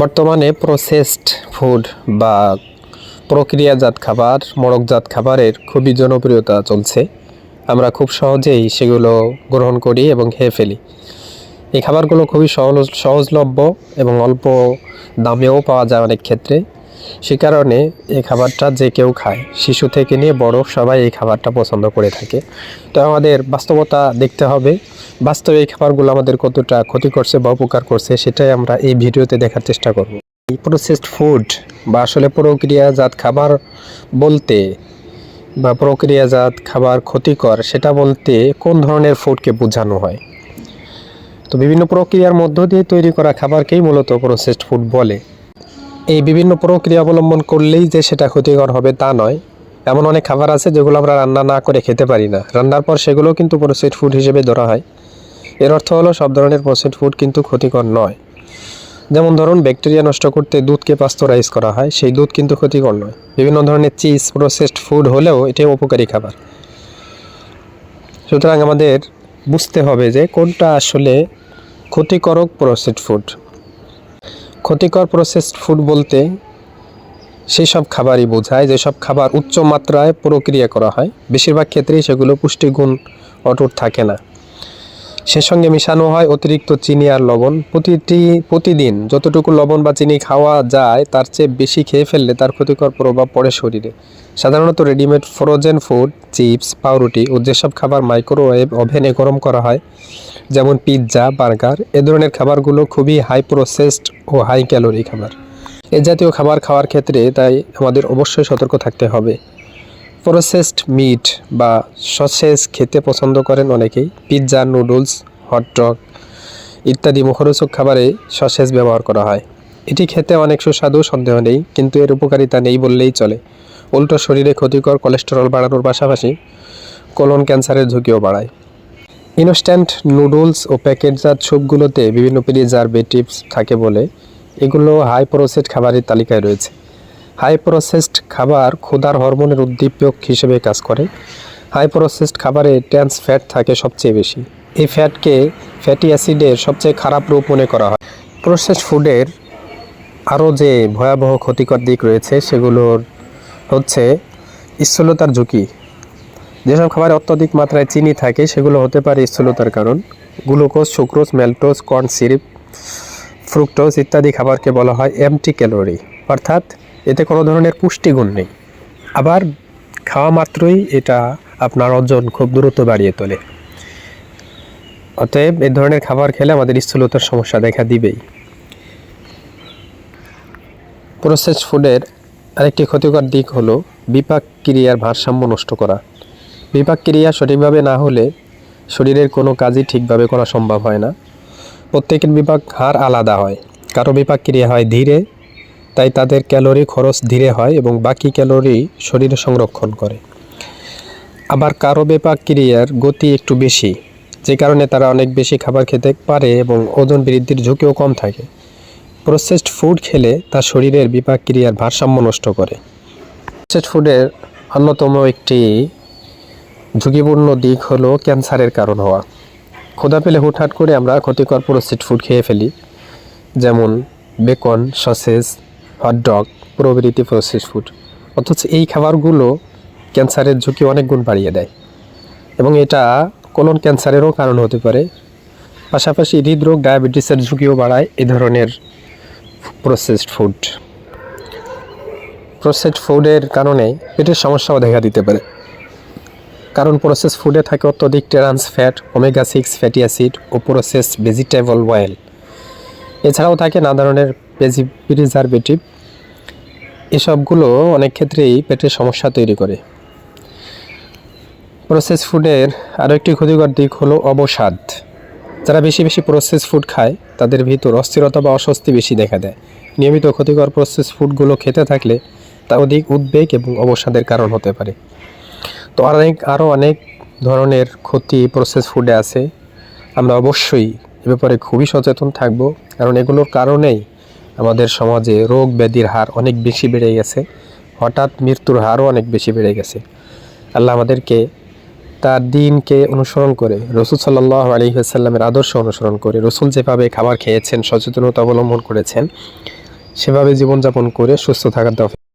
বর্তমানে processed food বা প্রক্রিয়াজাত খাবার, মোড়কজাত খাবারের খুবই জনপ্রিয়তা চলছে। আমরা খুব সহজেই সেগুলো গ্রহণ করি এবং খেয়ে ফেলি। এই খাবারগুলো খুবই সহজ, সহজলভ্য এবং অল্প দামেও পাওয়া যায় অনেক ক্ষেত্রে। সে কারণে এই খাবারটা যে কেউ খায়, শিশু থেকে নিয়ে বড় সবাই এই খাবারটা পছন্দ করে থাকে। তো আমাদের বাস্তবতা দেখতে হবে, বাস্তবে এই খাবারগুলো আমাদের কতটা ক্ষতি করছে বা উপকার করছে সেটাই আমরা এই ভিডিওতে দেখার চেষ্টা করব। এই প্রসেসড ফুড বা আসলে প্রক্রিয়াজাত খাবার বলতে বা প্রক্রিয়াজাত খাবার ক্ষতিকর সেটা বলতে কোন ধরনের ফুডকে বোঝানো হয়? তো বিভিন্ন প্রক্রিয়ার মধ্য দিয়ে তৈরি করা খাবারকেই মূলত প্রসেসড ফুড বলে। এই বিভিন্ন প্রক্রিয়া অবলম্বন করলেই যে সেটা ক্ষতিকর হবে তা নয়। এমন অনেক খাবার আছে যেগুলো আমরা রান্না না করে খেতে পারি না। রান্নার পর সেগুলো কিন্তু প্রসেসড ফুড হিসেবে ধরা হয়। এর অর্থ হলো সব ধরনের প্রসেসড ফুড কিন্তু ক্ষতিকর নয়। যেমন ধরুন ব্যাকটেরিয়া নষ্ট করতে দুধকে পাস্তরাইজ করা হয়, সেই দুধ কিন্তু ক্ষতিকর নয়। বিভিন্ন ধরনের চিজ প্রসেসড ফুড হলেও এটি উপকারী খাবার। সুতরাং আমাদের বুঝতে হবে যে কোনটা আসলে ক্ষতিকারক প্রসেসড ফুড ক্ষতিকর প্রসেসড ফুড বলতে সেই সব খাবারই বোঝায় যেসব খাবার উচ্চ মাত্রায় প্রক্রিয়া করা হয়। বেশিরভাগ ক্ষেত্রেই সেগুলো পুষ্টিগুণ অটুট থাকে না। সে সঙ্গে মেশানো হয় অতিরিক্ত চিনি আর লবণ। প্রতিটি, প্রতিদিন যতটুকু লবণ বা চিনি খাওয়া যায়, তার চেয়ে বেশি খেয়ে ফেললে তার ক্ষতিকর প্রভাব পড়ে শরীরে। সাধারণত রেডিমেড ফ্রোজেন ফুড চিপস পাউরুটি ও যেসব খাবার মাইক্রোওয়েভ ওভেনে গরম করা হয়, যেমন পিৎজা বার্গার এ ধরনের খাবারগুলো খুবই হাই প্রসেসড ও হাই ক্যালোরি খাবার। এ জাতীয় খাবার খাওয়ার ক্ষেত্রে তাই আমাদের অবশ্যই সতর্ক থাকতে হবে। প্রসেসড মিট বা সসেজ খেতে পছন্দ করেন অনেকেই। পিৎজা নুডলস হটডগ ইত্যাদি মুখরোচক খাবারে সসেজ ব্যবহার করা হয়। এটি খেতে অনেক সুস্বাদু, সন্দেহ নেই, কিন্তু এর উপকারিতা নেই বললেই চলে। উল্টো শরীরে ক্ষতিকর কোলেস্টেরল বাড়ানোর পাশাপাশি কোলন ক্যান্সারের ঝুঁকিও বাড়ায়। ইনস্ট্যান্ট নুডলস ও প্যাকেটজাত স্যুপগুলোতে বিভিন্ন প্রিজারভেটিভস থাকে বলে এগুলো হাই প্রসেসড খাবারের তালিকায় রয়েছে। হাই খাবার ক্ষুধার হরমোনের উদ্দীপক হিসেবে কাজ করে। হাই খাবারে ট্রান্স ফ্যাট থাকে সবচেয়ে বেশি। এই ফ্যাটকে ফ্যাটি অ্যাসিডের সবচেয়ে খারাপ রূপ মনে করা হয়। প্রসেসড ফুডের আরও যে ভয়াবহ ক্ষতিকর দিক রয়েছে, সেগুলোর হচ্ছে স্থূলতার ঝুঁকি। যেসব খাবারে অত্যধিক মাত্রায় চিনি থাকে, সেগুলো হতে পারে স্থূলতার কারণ। Glucose, sucrose maltose corn syrup, fructose ইত্যাদি খাবারকে বলা হয় এমটি ক্যালোরি। অর্থাৎ এতে কোনো ধরনের পুষ্টিগুণ নেই। আবার খাওয়া মাত্রই এটা আপনার ওজন খুব দ্রুত বাড়িয়ে তোলে। অতএব এ ধরনের খাবার খেলে আমাদের স্থূলতার সমস্যা দেখা দিবেই। প্রসেস ফুডের আরেকটি ক্ষতিকর দিক হলো বিপাক ক্রিয়ার ভারসাম্য নষ্ট করা। বিপাক ক্রিয়া সঠিকভাবে না হলে শরীরের কোনো কাজই ঠিকভাবে করা সম্ভব হয় না। প্রত্যেকের বিপাক হার আলাদা হয়। কারও বিপাক ক্রিয়া হয় ধীরে তাই তাদের ক্যালোরি খরচ ধীরে হয় এবং বাকি ক্যালোরি শরীরে সংরক্ষণ করে। আবার কারও বেপাক ক্রিয়ার গতি একটু বেশি, যে কারণে তারা অনেক বেশি খাবার খেতে পারে এবং ওজন বৃদ্ধির ঝুঁকিও কম থাকে। প্রসেসড ফুড খেলে তার শরীরের বিপাক ক্রিয়ার ভারসাম্য নষ্ট করে। প্রসেসড ফুডের অন্যতম একটি ঝুঁকিপূর্ণ দিক হলো ক্যান্সারের কারণ হওয়া। ক্ষুধা পেলে হুটহাট করে আমরা ক্ষতিকর প্রসেসড ফুড খেয়ে ফেলি, যেমন বেকন, সসেজ হটডগ প্রভৃতি প্রসেসড ফুড অথচ এই খাবারগুলো ক্যান্সারের ঝুঁকি অনেক গুণ বাড়িয়ে দেয়। এবং এটা কোলন ক্যান্সারেরও কারণ হতে পারে। পাশাপাশি হৃদরোগ ডায়াবেটিসের ঝুঁকিও বাড়ায় এ ধরনের প্রসেসড ফুড প্রসেসড ফুডের কারণে পেটের সমস্যাও দেখা দিতে পারে। কারণ প্রসেস ফুডে থাকে অত্যধিক trans fat omega six fatty acid ও প্রসেস ভেজিটেবল অয়েল এছাড়াও থাকে নানা ধরনের প্রিজারভেটিভ এসবগুলো অনেক ক্ষেত্রেই পেটের সমস্যা তৈরি করে। প্রসেস ফুডের আরও একটি ক্ষতিকর দিক হলো অবসাদ। যারা বেশি বেশি প্রসেস ফুড খায়, তাদের ভিতর অস্থিরতা বা অস্বস্তি বেশি দেখা দেয়। নিয়মিত ক্ষতিকর প্রসেস ফুডগুলো খেতে থাকলে তা অধিক উদ্বেগ এবং অবসাদের কারণ হতে পারে। তো অনেক, আরও অনেক ধরনের ক্ষতি প্রসেস ফুডে আছে। আমরা অবশ্যই এ ব্যাপারে খুবই সচেতন থাকব, কারণ এগুলোর কারণেই আমাদের সমাজে রোগ ব্যাধির হার অনেক বেশি বেড়ে গেছে। হঠাৎ মৃত্যুর হারও অনেক বেশি বেড়ে গেছে। আল্লাহ আমাদেরকে তার দিনকে অনুসরণ করে, রসুল সাল্লাহ আলী আসাল্লামের আদর্শ অনুসরণ করে, রসুল যেভাবে খাবার খেয়েছেন, সচেতনতা অবলম্বন করেছেন, সেভাবে জীবনযাপন করে সুস্থ থাকার দরকার